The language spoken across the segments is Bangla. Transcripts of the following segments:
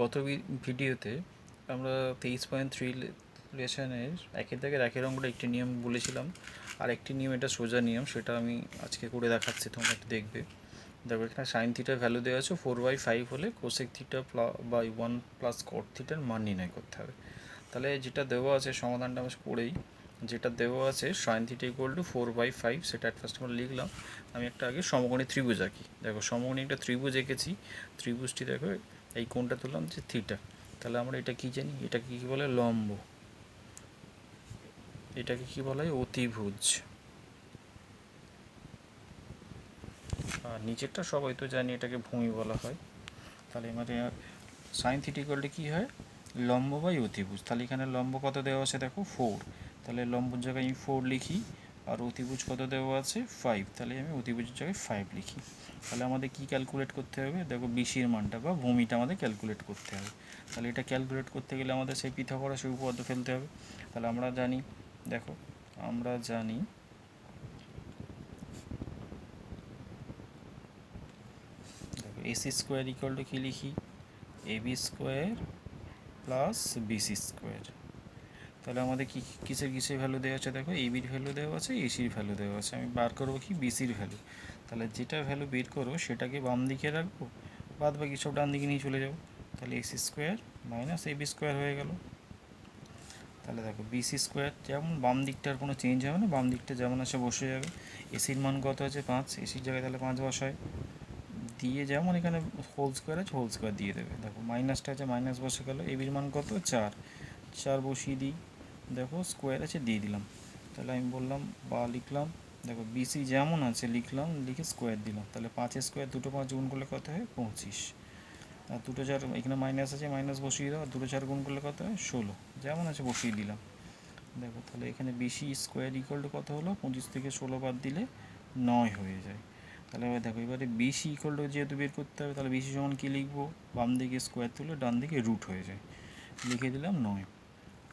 গত ভিডিওতে আমরা তেইশ পয়েন্ট থ্রি লেসনের একের দাগের একের অঙ্কটা একটি নিয়ম বলেছিলাম। আর একটি নিয়ম এটা সোজা নিয়ম, সেটা আমি আজকে করে দেখাচ্ছি, তোমরা একটু দেখবে। দেখো, এখানে সাইন থিটার ভ্যালু দেওয়া আছে ফোর বাই ফাইভ হলে cosec theta by one plus cot থিটার মান নির্ণয় করতে হবে। তাহলে যেটা দেওয়া আছে, সমাধানটা আমরা করেই যেটা দেওয়া আছে sine theta equal to four by five সেটা অ্যাট ফার্স্ট আমরা লিখলাম। আমি একটা আগে সমকোণী ত্রিভুজ আঁকি। দেখো, সমকোণী একটা ত্রিভুজ এঁকেছি। ত্রিভুজটি দেখো এই কোণটা তুললাম যে থিটা তাহলে আমরা এটা কি জানি? এটাকে কি বলে? লম্ব। এটাকে কি বলা হয়? অতিভুজ। আর নিচেরটা সবাই তো জানি এটাকে ভূমি বলা হয়। তাহলে মানে সাইন থিটিকলটা কী হয়? লম্ব বাই অতিভুজ। তাহলে এখানে লম্ব কত দেওয়া আছে? দেখো ফোর তাহলে লম্বর জায়গায় আমি ফোর লিখি। আর অতিভুজ কত দেওয়া আছে? ফাইভ তাহলে আমি অতিভুজের জায়গায় ফাইভ লিখি। তাহলে আমাদের কি ক্যালকুলেট করতে হবে? দেখো বিসির মানটা বা ভূমিটা আমাদের ক্যালকুলেট করতে হবে। তাহলে এটা ক্যালকুলেট করতে গেলে আমাদের সেই পিথাগোরাস সেই উপপাদ্য ফেলতে হবে। তাহলে আমরা জানি, দেখো, আমরা জানি দেখো এসি স্কোয়ার ইকুয়াল টু কী লিখি? A B square plus BC square তাহলে আমাদের কি, কিসের কিসের ভ্যালু দেওয়া আছে দেখো? এবির ভ্যালু দেওয়া আছে এসির ভ্যালু দেওয়া আছে। আমি বার করব কি? বিসির ভ্যালু তাহলে যেটা ভ্যালু বের করো, সেটাকে বাম দিকে রাখব, বাদ বাকি সব ডান দিকে নিয়ে চলে যাব। তাহলে AC square minus A B square হয়ে গেল। তাহলে দেখো বিসি স্কোয়ার যেমন বাম দিকটার কোনো চেঞ্জ হবে না, বাম দিকটা যেমন আছে বসে যাবে। এসির মান কত আছে? পাঁচ। এসির জায়গায় তাহলে পাঁচ বসায়। দিয়ে যেমন এখানে হোল স্কোয়ার আছে হোল স্কোয়ার দিয়ে দেবে। দেখো মাইনাসটা আছে মাইনাস বসে গেল। এবির মান কত? চার। চার বসিয়ে দিই। দেখো স্কোয়ার আছে, দিয়ে দিলাম। তাহলে আমি বললাম বা লিখলাম, দেখো বিসি যেমন আছে লিখলাম, লিখে স্কোয়ার দিলাম। তাহলে পাঁচের স্কোয়ার দুটো পাঁচ গুণ করলে কত হয়? পঁচিশ। আর দুটো চার, এখানে মাইনাস আছে মাইনাস বসিয়ে দাও দুটো চার গুণ করলে কত হয়? ষোলো। যেমন আছে বসিয়ে দিলাম। দেখো তাহলে এখানে বিসি স্কোয়ার ইকুয়াল টু কত হলো? পঁচিশ থেকে ষোলো বাদ দিলে নয় হয়ে যায়। তাহলে এবার দেখো, এবারে বিসি ইকুয়াল টু যেহেতু বের করতে হবে, তাহলে বিসি সমান কী লিখব? বাম দিকে স্কোয়ার তুলে ডান দিকে রুট হয়ে যায়। লিখে দিলাম নয়।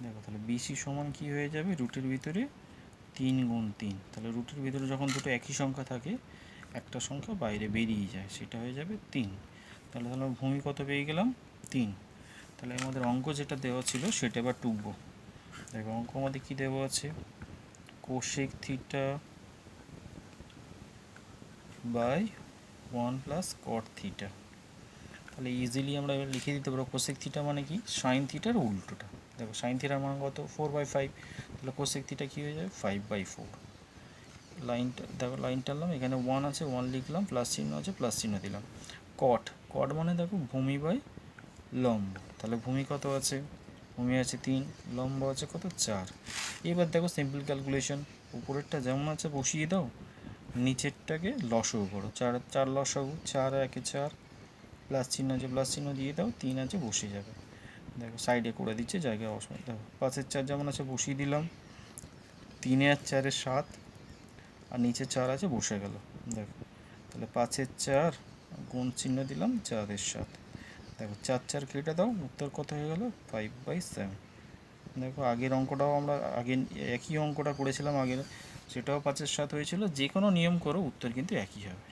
দেখো তাহলে বিসি সমান কী হয়ে যাবে? রুটের ভিতরে তিন গুণ তিন। তাহলে রুটের ভিতরে যখন দুটো একই সংখ্যা থাকে, একটা সংখ্যা বাইরে বেরিয়ে যায়, সেটা হয়ে যাবে তিন। তাহলে তাহলে ভূমি কত পেয়ে গেলাম? তিন। তাহলে আমাদের অঙ্ক যেটা দেওয়া ছিল, সেটা এবার টুকব। দেখো, অঙ্ক আমাদের কী দেওয়া আছে? Cosec theta by one plus cot theta তাহলে ইজিলি আমরা লিখে দিতে পারব কোশেক থিটা মানে কি? সাইন থিটার উল্টোটা। দেখো সাইন থিটার মান কত? ফোর বাই ফাইভ তাহলে কোসেক থিটা কী হয়ে যাবে? ফাইভ বাই ফোর লাইনটা দেখো লাইন টানলাম এখানে ওয়ান আছে ওয়ান লিখলাম প্লাস চিহ্ন আছে প্লাস চিহ্ন দিলাম। কট কট মানে দেখো ভূমি বাই লম্ব। তাহলে ভূমি কত আছে? ভূমি আছে তিন, লম্ব আছে কত? চার। এবার দেখো সিম্পল ক্যালকুলেশন উপরেরটা যেমন আছে বসিয়ে দাও, নিচেরটাকে লসও করো। চার চার লসাগু, চার, একে চার প্লাস চিহ্ন আছে প্লাস চিহ্ন দিয়ে দাও, তিন আছে, বসে যাবে। সাইডে করে দিচ্ছে, জায়গায় অসুবিধা দেখো পাঁচের চার যেমন আছে, বসিয়ে দিলাম। তিনে আর চারের সাত, আর নিচে চার আছে, বসে গেল। দেখো, তাহলে পাঁচের চার গুণ চিহ্ন দিলাম চারের সাত। দেখো, চার চার কেটে দাও, উত্তর কত হয়ে গেল? ফাইভ বাই সেভেন দেখো, আগের অঙ্কটাও আমরা, আগে একই অঙ্কটা করেছিলাম, আগের, সেটাও পাঁচের সাত হয়েছিল। যে কোনো নিয়ম করো, উত্তর কিন্তু একই হবে।